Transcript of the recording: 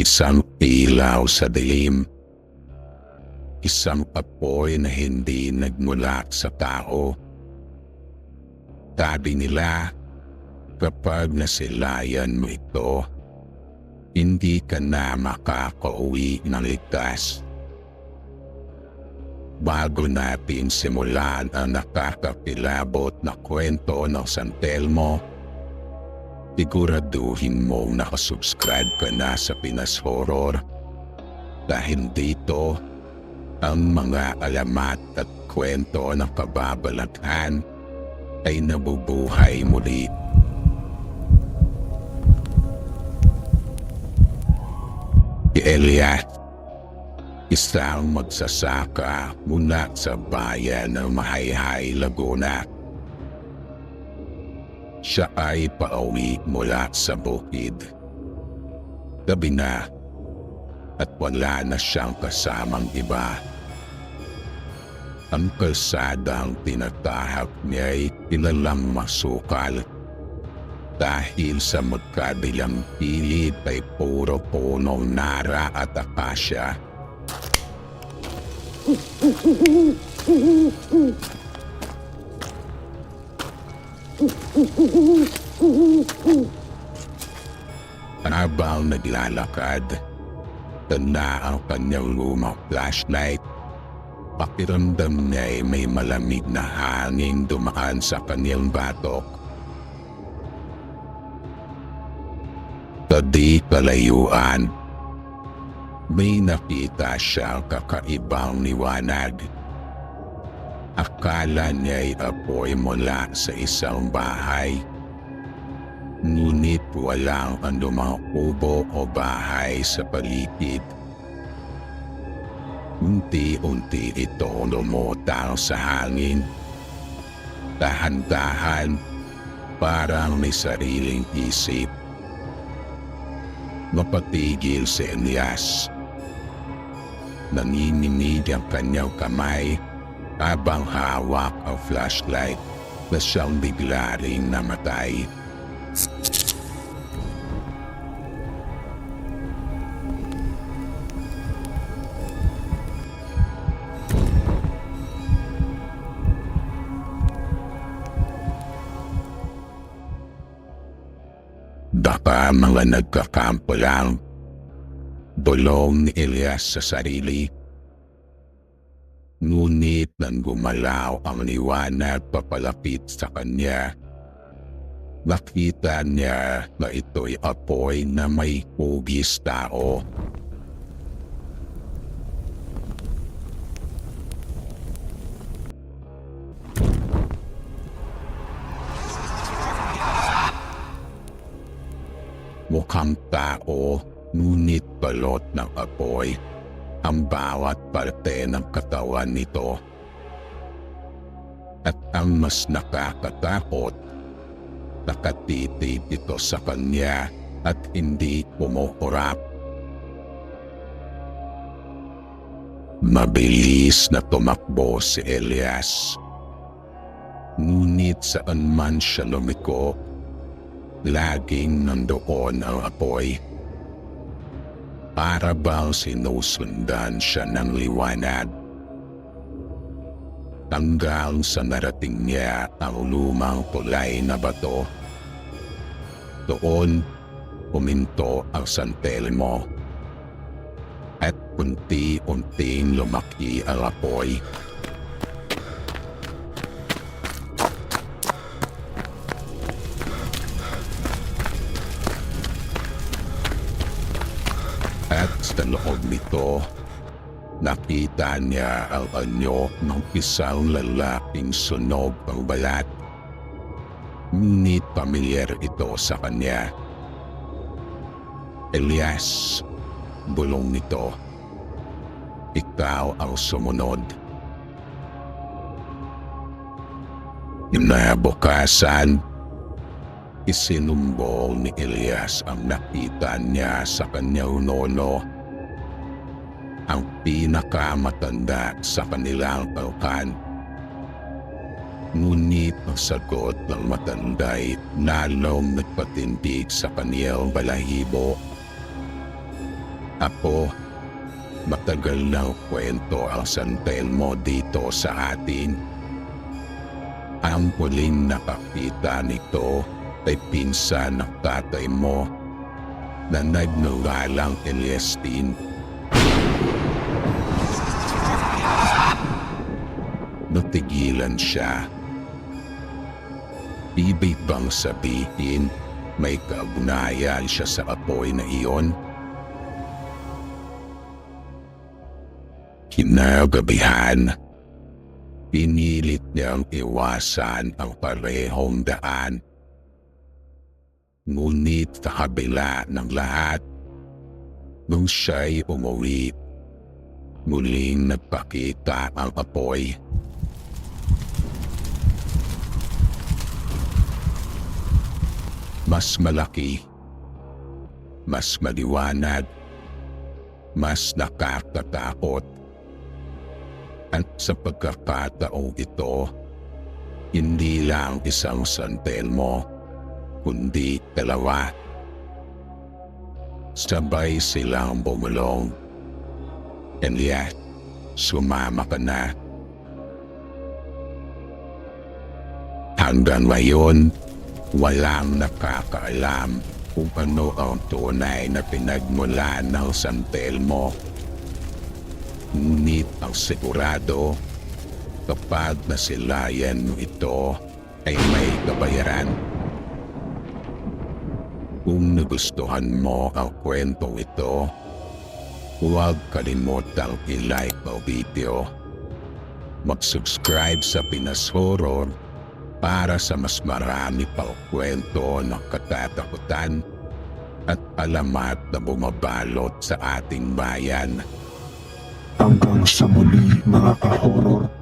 Isang ilaw sa dilim. Isang apoy na hindi nagmula sa tao. Sabi nila, kapag nasilayan mo ito, hindi ka na makakauwi ng ligtas. Bago natin simulan ang nakakapilabot na kwento ng San Telmo, siguraduhin mo nakasubscribe ka na sa Pinas Horror dahil dito ang mga alamat at kwento ng kababalaghan ay nabubuhay muli. Si Elias, isang magsasaka mula sa bayan ng Mahayhay, Laguna. Siya ay pauwi mula sa bukid. Gabi na at wala na siyang kasamang iba. Ang kalsadang tinatahak niya ay kilalang masukal dahil sa magkabilang pilit ay puro punong nara at akasya. Habang naglalakad, tanda ang kanyang lumang flashlight. Pakiramdam niya ay may malamig na hangin dumaan sa kanyang batok. Sa di kalayuan, may nakita siyang kakaibang liwanag. Akala niya ay apoy mula sa isang bahay. Ngunit walang anumang kubo o bahay sa paligid. Unti-unti ito lumutang sa hangin. Dahan-dahan, parang may sariling isip. Mapatigil si Elias. Nanginginig ang kanyang kamay habang hawak ang flashlight na siyang bigla ring namatay. Baka mga nagkakampo lang. Bulong ni Elias sa sarili. Ngunit nang gumalaw ang liwanag papalapit sa kanya, nakita niya na ito'y apoy na may hugis tao. Mukhang tao, ngunit balot ng apoy ang bawat parte ng katawan nito. At ang mas nakakatakot, nakatitig ito sa kanya at hindi pumukurap. Mabilis na tumakbo si Elias. Ngunit saan man siya lumiko, laging nandoon ang apoy. Para bang sinusundan siya ng liwanag. Hanggang sa narating niya ang lumang kulay na bato. Doon, huminto ang San Telmo. At unti-unting lumaki ang apoy. At sa loob nito, nakita niya ang anyo ng isang lalaking sunog ang balat. Ngunit pamilyar ito sa kanya. Elias, bulong nito. Ikaw ang sumunod. Inabukasan, isinumbong ni Elias ang nakita niya sa kanyang nono. Ang pinakamatanda sa kanilang palkan. Ngunit ang sagot ng matanda'y lalong nagpatindig sa kaniyang balahibo. Apo, matagal na kwento ang San Telmo dito sa atin. Ang huling nakakita nito ay pinsan ng tatay mo na nagnungalang Eliestin. Natigilan siya. Ibig bang sabihin may kaugnayan siya sa apoy na iyon? Kinagabihan, pinilit niyang iwasan ang parehong daan. Ngunit sa kabila ng lahat, nung siya'y umuwi, muling nagpakita ang apoy. Mas malaki, mas maliwanag, mas nakakatakot. At sa pagkakataong ito, hindi lang isang santelmo, kundi dalawa. Sabay silang bumulong. And yet, sumama ka na. Hanggang ngayon, walang nakakaalam kung ano ang tunay na pinagmula ng santelmo. Ngunit ang sigurado, kapag nasilayan mo ito, ay may kabayaran. Kung nagustuhan mo ang kwentong ito, huwag kalimutang i-like ang video. Mag-subscribe sa Pinas Horror para sa mas marami pang kwento ng katatakutan at alamat na bumabalot sa ating bayan. Hanggang sa muli mga ka-horror.